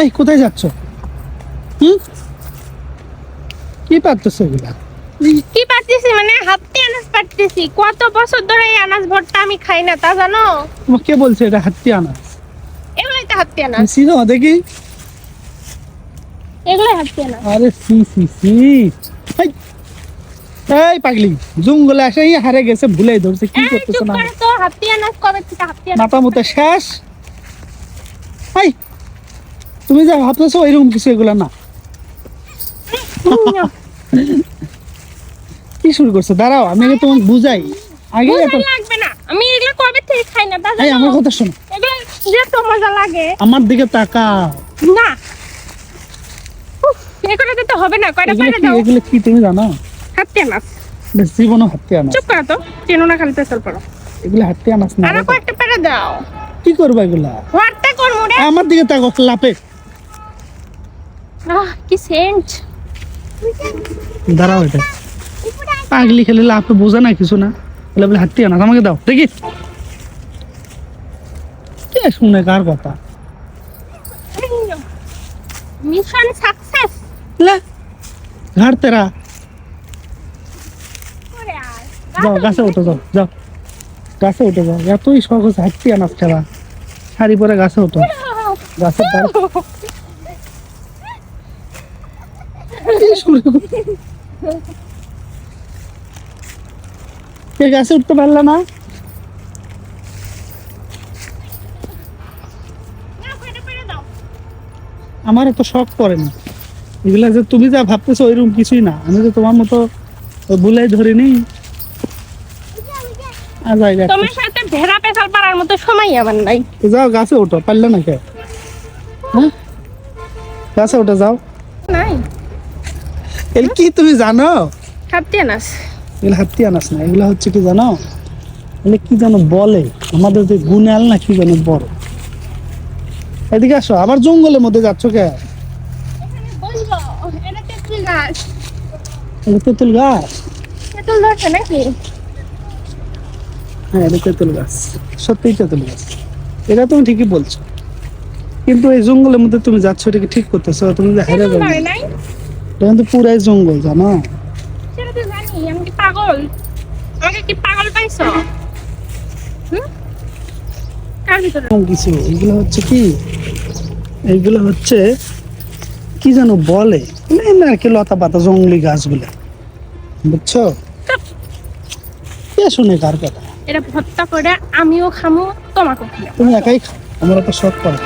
এই কোথায় যাচ্ছ? হুম? কি পারতেছো এগুলা? কি পারতেছি মানে হাতে আনাজ পারতেছি। কত বছর ধরে এই আনাজ ভর্তা আমি খাই না তা জানো? তোমাকে কে বলছে এটা হাতি আনাজ? এগুলাই তো হাতে আনাজ। চিনো দেখি। এগুলাই হাতে আনাজ। আরে সি সি সি। এই, পাগলি জঙ্গলে আসে এই হারে গেছে ভুলে ধরছে কি করতেছো না করে তো হাতে আনাজ কবে থেকে হাতে আনাজ মাথা মতো শেষ? এই তুমি যা ভাবতেছো এরকম কিছু এগুলা না। কি শুরু করছ? দাঁড়াও আমি আগে তোমাকে বুঝাই। আগে লাগবে না। আমি এগুলো কবে থেকে খাই না? তা এই আমার কথা শোনো। এগুলো যে তো মজা লাগে। আমার দিকে তাকাও। না। উফ, এগুলো দিতে হবে না। কয়টা কি দাও। এগুলো কি তুমি জানো? হাতে বেশ জীবনও হাতে আনাস চুপ করো তো। চেনো না খালি পেছাল পড়ো। এগুলো হাতে আনাস না। আরও কয়েকটা পেরে দাও। কি করব এগুলা? ভর্তা করব রে? আমার দিকে তাকাও লাপে আহ কি সেন্ট? দাঁড়াও এটা। পাগলি খেলে লাপে বোঝা না কিছু না। বলে বলে হাতি আনাস আমাকে দাও। দেখি। কে শুনে কার কথা? মিশন সাকসেস লে ঘাড় তেরা। যাও গাছে উঠে যাও যাও। গাছে উঠে যাও। এতই সহজ হাঁটতে আনাস খেলা। শাড়ি পরে গাছে উঠো। গাছের গাছে উঠতে পারলা না। আমার এত শখ করে না। এগুলা যে তুমি যা ভাবতেছো ওইরকম কিছুই না। আমি তো তোমার মতো তোমার সাথে ভেড়া মতো সময় আমার নাই। যাও গাছে ওঠো পারলে না কে? হ্যাঁ? গাছে ওঠে যাও। নাই এগুলো কি তুমি জানো? হাতে আনাস এগুলো হাতি না এগুলো হচ্ছে কি জানো? এগুলো কি জানো বলে আমাদের যে গুনাল না কি জানো বড়। এদিকে আসো আবার জঙ্গলের মধ্যে যাচ্ছ কে? তেঁতুল গাছ। তেঁতুল ধরছে নাকি? হ্যাঁ এটা তেঁতুল গাছ। সত্যিই তেঁতুল গাছ। এটা তুমি ঠিকই বলছো। কিন্তু এই জঙ্গলের মধ্যে তুমি যাচ্ছ এটাকে ঠিক করতেছো? তুমি যে হেরে যাবে এটা কিন্তু পুরাই জঙ্গল জানো? সেটা তো জানি আমি কি পাগল? আমাকে কি পাইছো? কিছু এগুলো হচ্ছে কি? এইগুলো হচ্ছে কি যেন বলে? এই নারকেল লতা পাতা জঙ্গলি গাছগুলো। বুঝছ? কে শুনে কার কথা? এটা ভর্তা করে আমিও খামু তোমাকেও খাব তুমি একাই খাও আমার তো শখ করে।